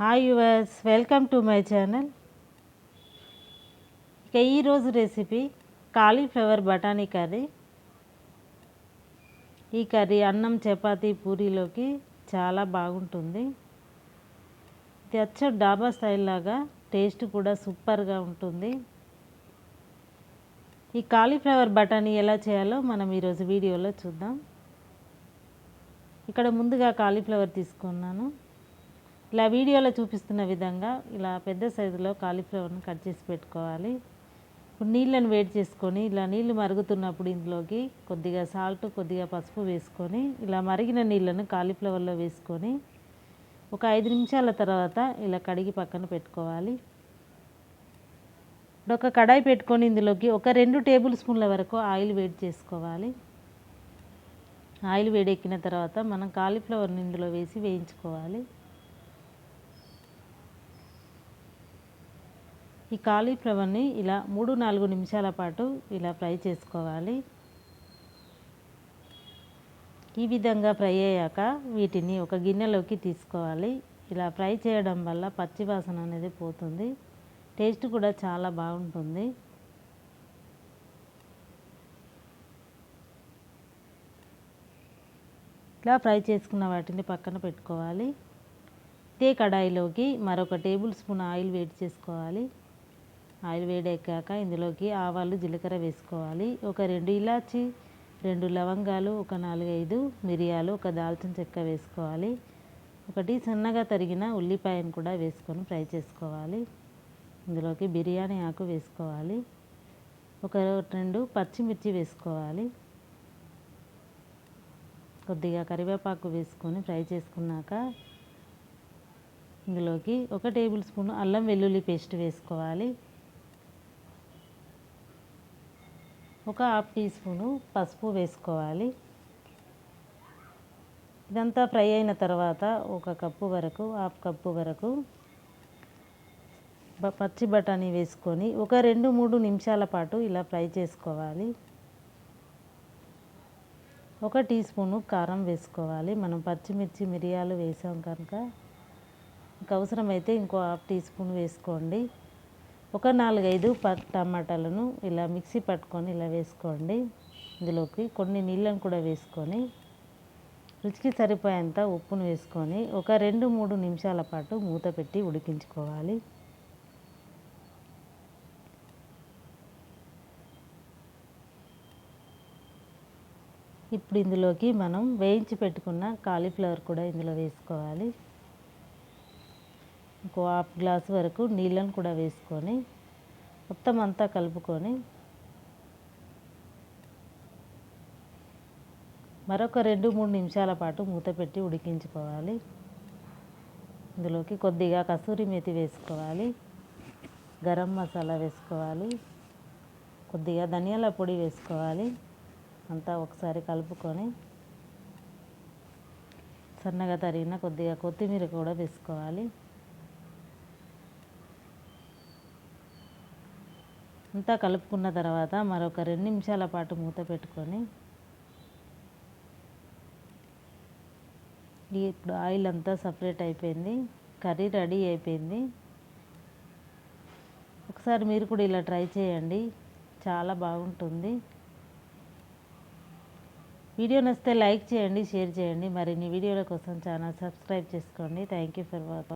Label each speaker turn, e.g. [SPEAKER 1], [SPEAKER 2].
[SPEAKER 1] Hi yours welcome to my channel ఇక ఈరోజు recipe cauliflower బఠానీ కర్రీ. ఈ కర్రీ అన్నం చపాతీ పూరీలోకి చాలా బాగుంటుంది. ఇది అచ్చ డాబా స్టైల్ లాగా టేస్ట్ కూడా సూపర్గా ఉంటుంది. ఈ కాలీఫ్లవర్ బఠానీ ఎలా చేయాలో మనం ఈరోజు వీడియోలో చూద్దాం. ఇక్కడ ముందుగా కాలీఫ్లవర్ తీసుకున్నాను. ఇలా వీడియోలో చూపిస్తున్న విధంగా ఇలా పెద్ద సైజులో కాలీఫ్లవర్ని కట్ చేసి పెట్టుకోవాలి. ఇప్పుడు నీళ్ళని వేడి చేసుకొని ఇలా నీళ్ళు మరుగుతున్నప్పుడు ఇందులోకి కొద్దిగా సాల్ట్ కొద్దిగా పసుపు వేసుకొని ఇలా మరిగిన నీళ్ళను కాలీఫ్లవర్లో వేసుకొని ఒక ఐదు నిమిషాల తర్వాత ఇలా కడిగి పక్కన పెట్టుకోవాలి. ఇప్పుడు ఒక కడాయి పెట్టుకొని ఇందులోకి ఒక రెండు టేబుల్ స్పూన్ల వరకు ఆయిల్ వేడి చేసుకోవాలి. ఆయిల్ వేడెక్కిన తర్వాత మనం కాలీఫ్లవర్ని ఇందులో వేసి వేయించుకోవాలి. ఈ కాలీఫ్లవర్ని ఇలా మూడు నాలుగు నిమిషాల పాటు ఇలా ఫ్రై చేసుకోవాలి. ఈ విధంగా ఫ్రై అయ్యాక వీటిని ఒక గిన్నెలోకి తీసుకోవాలి. ఇలా ఫ్రై చేయడం వల్ల పచ్చివాసన అనేది పోతుంది. టేస్ట్ కూడా చాలా బాగుంటుంది. ఇలా ఫ్రై చేసుకున్న వాటిని పక్కన పెట్టుకోవాలి. ఇదే కడాయిలోకి మరొక టేబుల్ స్పూన్ ఆయిల్ వేడి చేసుకోవాలి. ఆయిల్ వేడెక్కాక ఇందులోకి ఆవాలు జీలకర్ర వేసుకోవాలి. ఒక రెండు ఇలాచి రెండు లవంగాలు ఒక నాలుగైదు మిరియాలు ఒక దాల్చిన చెక్క వేసుకోవాలి. ఒకటి సన్నగా తరిగిన ఉల్లిపాయను కూడా వేసుకొని ఫ్రై చేసుకోవాలి. ఇందులోకి బిర్యానీ ఆకు వేసుకోవాలి. ఒక రెండు పచ్చిమిర్చి వేసుకోవాలి. కొద్దిగా కరివేపాకు వేసుకొని ఫ్రై చేసుకున్నాక ఇందులోకి ఒక టేబుల్ స్పూన్ అల్లం వెల్లుల్లి పేస్ట్ వేసుకోవాలి. ఒక హాఫ్ టీ స్పూను పసుపు వేసుకోవాలి. ఇదంతా ఫ్రై అయిన తర్వాత ఒక కప్పు వరకు హాఫ్ కప్పు వరకు పచ్చి బఠానీ వేసుకొని ఒక రెండు మూడు నిమిషాల పాటు ఇలా ఫ్రై చేసుకోవాలి. ఒక టీ స్పూను కారం వేసుకోవాలి. మనం పచ్చిమిర్చి మిరియాలు వేసాం కనుక. ఇంకా అవసరమైతే ఇంకో హాఫ్ టీ స్పూన్ వేసుకోండి. ఒక నాలుగైదు టమాటాలను ఇలా మిక్సీ పట్టుకొని ఇలా వేసుకోండి. ఇందులోకి కొన్ని నీళ్ళను కూడా వేసుకొని రుచికి సరిపోయేంత ఉప్పును వేసుకొని ఒక రెండు మూడు నిమిషాల పాటు మూత పెట్టి ఉడికించుకోవాలి. ఇప్పుడు ఇందులోకి మనం వేయించి పెట్టుకున్న కాలీఫ్లవర్ కూడా ఇందులో వేసుకోవాలి. ఒక హాఫ్ గ్లాస్ వరకు నీళ్ళను కూడా వేసుకొని మొత్తం అంతా కలుపుకొని మరొక రెండు మూడు నిమిషాల పాటు మూత పెట్టి ఉడికించుకోవాలి. ఇందులోకి కొద్దిగా కసూరి మేతి వేసుకోవాలి. గరం మసాలా వేసుకోవాలి. కొద్దిగా ధనియాల పొడి వేసుకోవాలి. అంతా ఒకసారి కలుపుకొని సన్నగా తరిగిన కొద్దిగా కొత్తిమీర కూడా వేసుకోవాలి. అంతా కలుపుకున్న తర్వాత మరొక రెండు నిమిషాల పాటు మూత పెట్టుకొని ఇప్పుడు ఆయిల్ అంతా సపరేట్ అయిపోయింది కర్రీ రెడీ అయిపోయింది. ఒకసారి మీరు కూడా ఇలా ట్రై చేయండి చాలా బాగుంటుంది. వీడియో నచ్చితే లైక్ చేయండి షేర్ చేయండి. మరిన్ని వీడియోల కోసం ఛానల్ సబ్స్క్రైబ్ చేసుకోండి. Thank you for watching